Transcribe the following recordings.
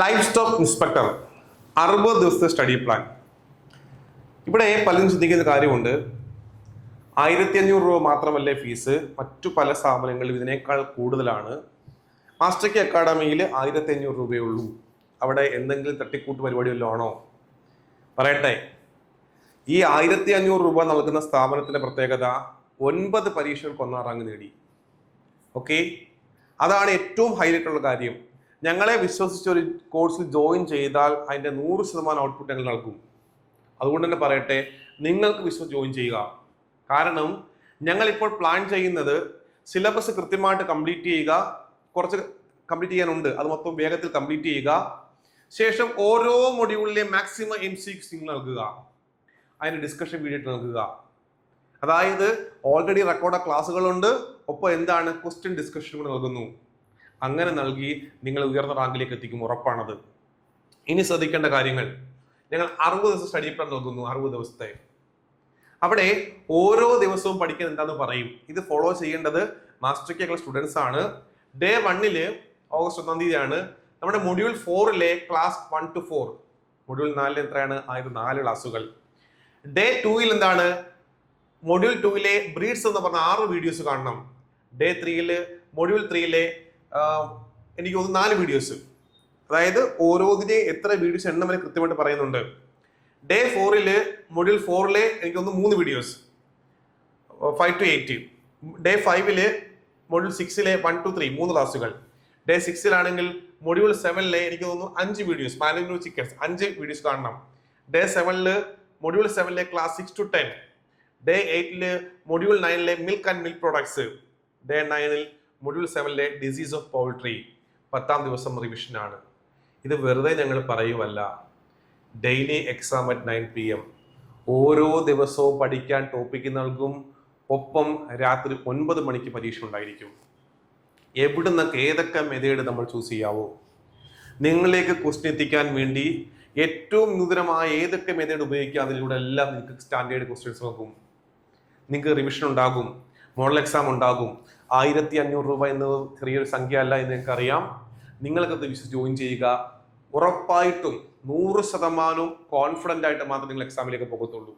Life stock inspector അറുപത് ദിവസത്തെ study plan ഇവിടെ പലരും ചിന്തിക്കുന്ന കാര്യമുണ്ട്. ആയിരത്തി അഞ്ഞൂറ് രൂപ മാത്രമല്ലേ ഫീസ് മറ്റു പല സ്ഥാപനങ്ങളിലും ഇതിനേക്കാൾ കൂടുതലാണ്. മാസ്റ്റർ കെ അക്കാഡമിയിൽ ആയിരത്തി അഞ്ഞൂറ് രൂപയേ ഉള്ളൂ. അവിടെ എന്തെങ്കിലും തട്ടിക്കൂട്ട് പരിപാടി വല്ലതും ആണോ? പറയട്ടെ. ഈ ആയിരത്തി അഞ്ഞൂറ് രൂപ നൽകുന്ന സ്ഥാപനത്തിന്റെ പ്രത്യേകത ഒൻപത് പരീക്ഷകൾക്ക് ഒന്നാം റാങ്ക് നേടി. ഓക്കെ അതാണ് ഏറ്റവും ഹൈലൈറ്റ് ഉള്ള കാര്യം. ഞങ്ങളെ വിശ്വസിച്ച് ഒരു കോഴ്സിൽ ജോയിൻ ചെയ്താൽ അതിന്റെ നൂറ് ശതമാനം ഔട്ട്പുട്ട് ഞങ്ങൾ നൽകും. അതുകൊണ്ട് തന്നെ പറയട്ടെ നിങ്ങൾക്ക് വിശ്വസിച്ച് ജോയിൻ ചെയ്യുക. കാരണം ഞങ്ങളിപ്പോൾ പ്ലാൻ ചെയ്യുന്നത് സിലബസ് കൃത്യമായിട്ട് കംപ്ലീറ്റ് ചെയ്യുക കുറച്ച് കംപ്ലീറ്റ് ചെയ്യാനുണ്ട്. അത് മൊത്തം വേഗത്തിൽ കംപ്ലീറ്റ് ചെയ്യുക. ശേഷം ഓരോ മൊഡ്യൂളിലെ മാക്സിമം എം സി നിങ്ങൾ നൽകുക. അതിന് ഡിസ്കഷൻ വീഡിയോ നൽകുക. അതായത് ഓൾറെഡി റെക്കോർഡ് ക്ലാസ്സുകളുണ്ട് ഒപ്പം എന്താണ്? ക്വസ്റ്റ്യൻ ഡിസ്കഷൻ കൂടെ നൽകുന്നു. അങ്ങനെ നൽകി നിങ്ങൾ ഉയർന്ന റാങ്കിലേക്ക് എത്തിക്കും ഉറപ്പാണത്. ഇനി ശ്രദ്ധിക്കേണ്ട കാര്യങ്ങൾ. ഞങ്ങൾ അറുപത് ദിവസം സ്റ്റഡി പ്ലാൻ നോക്കുന്നു അറുപത് ദിവസത്തെ. അവിടെ ഓരോ ദിവസവും പഠിക്കുന്നത് എന്താന്ന് പറയും. ഇത് ഫോളോ ചെയ്യേണ്ടത് മാസ്റ്റർ കെ സ്റ്റുഡൻസ് ആണ്. ഡേ വണ്ണിൽ ഓഗസ്റ്റ് ഒന്നാം തീയതിയാണ്. നമ്മുടെ module ഫോറിലെ class one two four module നാലിൽ എത്രയാണ്? ആയിരത്തി നാല് ക്ലാസ്സുകൾ ഡേ ടൂയിൽ എന്താണ്? മൊഡ്യൂൾ ടൂയിലെ ബ്രീഡ്സ് എന്ന് പറഞ്ഞ ആറ് വീഡിയോസ് കാണണം. ഡേ ത്രീയിൽ മൊഡ്യൂൾ ത്രീയിലെ എനിക്ക് തോന്നുന്നു നാല് വീഡിയോസ് അതായത് ഓരോന്നിനെ എത്ര വീഡിയോസ് എണ്ണം വരെ കൃത്യമായിട്ട് പറയുന്നുണ്ട്. ഡേ ഫോറിൽ മൊഡ്യൂൾ ഫോറിലെ എനിക്ക് തോന്നുന്നു മൂന്ന് videos five two eight day ഫൈവിൽ മൊഡ്യൂൾ സിക്സിലെ വൺ ടു ത്രീ മൂന്ന് ക്ലാസ്സുകൾ ഡേ സിക്സിലാണെങ്കിൽ മൊഡ്യൂൾ സെവനിലെ എനിക്ക് തോന്നുന്നു അഞ്ച് വീഡിയോസ് മാനേജ്മെന്റ് ചിക്കൻസ് അഞ്ച് വീഡിയോസ് കാണണം. ഡേ സെവനിൽ module സെവനിലെ class six two ten day എയ്റ്റിൽ module നയനിലെ milk and milk products day നയനിൽ module സെവനിലെ ഡിസീസ് ഓഫ് പൗൾട്രി പത്താം ദിവസം റിവിഷൻ ആണ്. ഇത് വെറുതെ ഞങ്ങൾ പറയുമല്ല daily exam at nine P M ഓരോ ദിവസവും പഠിക്കാൻ ടോപ്പിക്ക് നൽകും. ഒപ്പം രാത്രി ഒൻപത് മണിക്ക് പരീക്ഷ ഉണ്ടായിരിക്കും. എവിടുന്നൊക്കെ ഏതൊക്കെ മെതേഡ് നമ്മൾ ചൂസ് ചെയ്യാവോ? നിങ്ങളിലേക്ക് ക്വസ്റ്റ്യൻ എത്തിക്കാൻ വേണ്ടി ഏറ്റവും നൂതനമായ ഏതൊക്കെ മെതേഡ് ഉപയോഗിക്കുക? അതിലൂടെ എല്ലാം നിങ്ങൾക്ക് സ്റ്റാൻഡേർഡ് ക്വസ്റ്റ്യൻസ് നോക്കും നിങ്ങൾക്ക് റിവിഷൻ ഉണ്ടാകും. മോഡൽ എക്സാം ഉണ്ടാകും. ആയിരത്തി അഞ്ഞൂറ് രൂപ എന്നത് ചെറിയൊരു സംഖ്യ അല്ല എന്ന് നിങ്ങൾക്കറിയാം. നിങ്ങൾക്കത് വിശ്വസിച്ച് ജോയിൻ ചെയ്യുക. ഉറപ്പായിട്ടും നൂറ് ശതമാനവും കോൺഫിഡന്റ് ആയിട്ട് മാത്രമേ നിങ്ങൾ എക്സാമിലേക്ക് പോകത്തുള്ളൂ.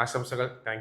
ആശംസകൾ. താങ്ക്